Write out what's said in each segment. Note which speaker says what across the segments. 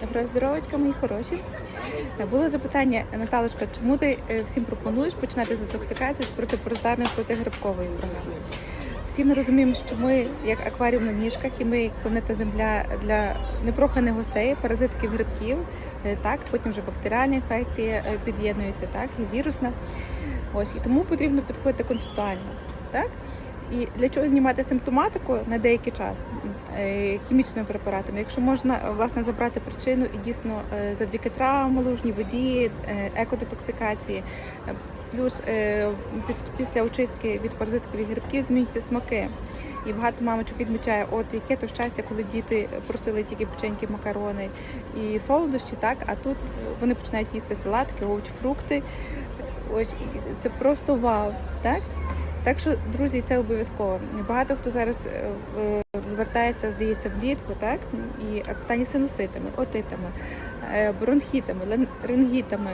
Speaker 1: Доброго здоровочка, мої хороші. Було запитання, Наталочка, чому ти е, всім пропонуєш починати з детоксикації з протипороздарної протигрибкової програми? Всі ми розуміємо, що ми як акваріум на ніжках, і ми як планета Земля для непроханих гостей, паразитків грибків, е, так потім вже бактеріальні інфекції е, під'єднуються, так і вірусна. Ось і тому потрібно підходити концептуально, так. І для чого знімати симптоматику на деякий час е, хімічними препаратами, якщо можна е, власне забрати причину і дійсно е, завдяки травмам, лужній воді, екодетоксикації, плюс після очистки від паразитів і грибків змінюються смаки. І багато мамочок відмічає, от яке то щастя, коли діти просили тільки печеньки, макарони і солодощі, так а тут вони починають їсти салатки, овочі, фрукти. Ось це просто вау, так? Так що, друзі, це обов'язково. Багато хто зараз е, е, звертається, здається, влітку, так? І питання синуситами, отитами, е, бронхітами, рингітами.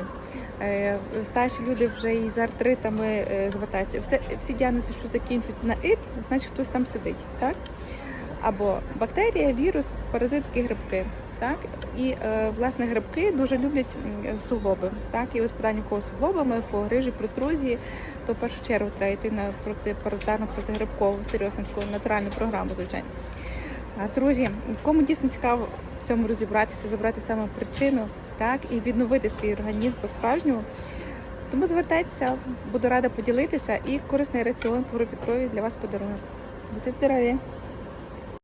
Speaker 1: Е, Старші люди вже і з артритами е, звертаються. Все, всі діагнози, що закінчуються на ит, значить хтось там сидить, так? Або бактерія, вірус, паразитки, грибки. Так і е, власне грибки дуже люблять суглоби. Так, і от питання у кого суглобами, по грижі, протрузії, то в першу чергу треба йти на протипаразитарну, протигрибкову, серйозну таку натуральну програму, звичайно. Друзі, кому дійсно цікаво в цьому розібратися, забрати саме причину, так і відновити свій організм по-справжньому. Тому звертайтеся, буду рада поділитися і корисний раціон по групі крові для вас подарунок. Будьте здорові!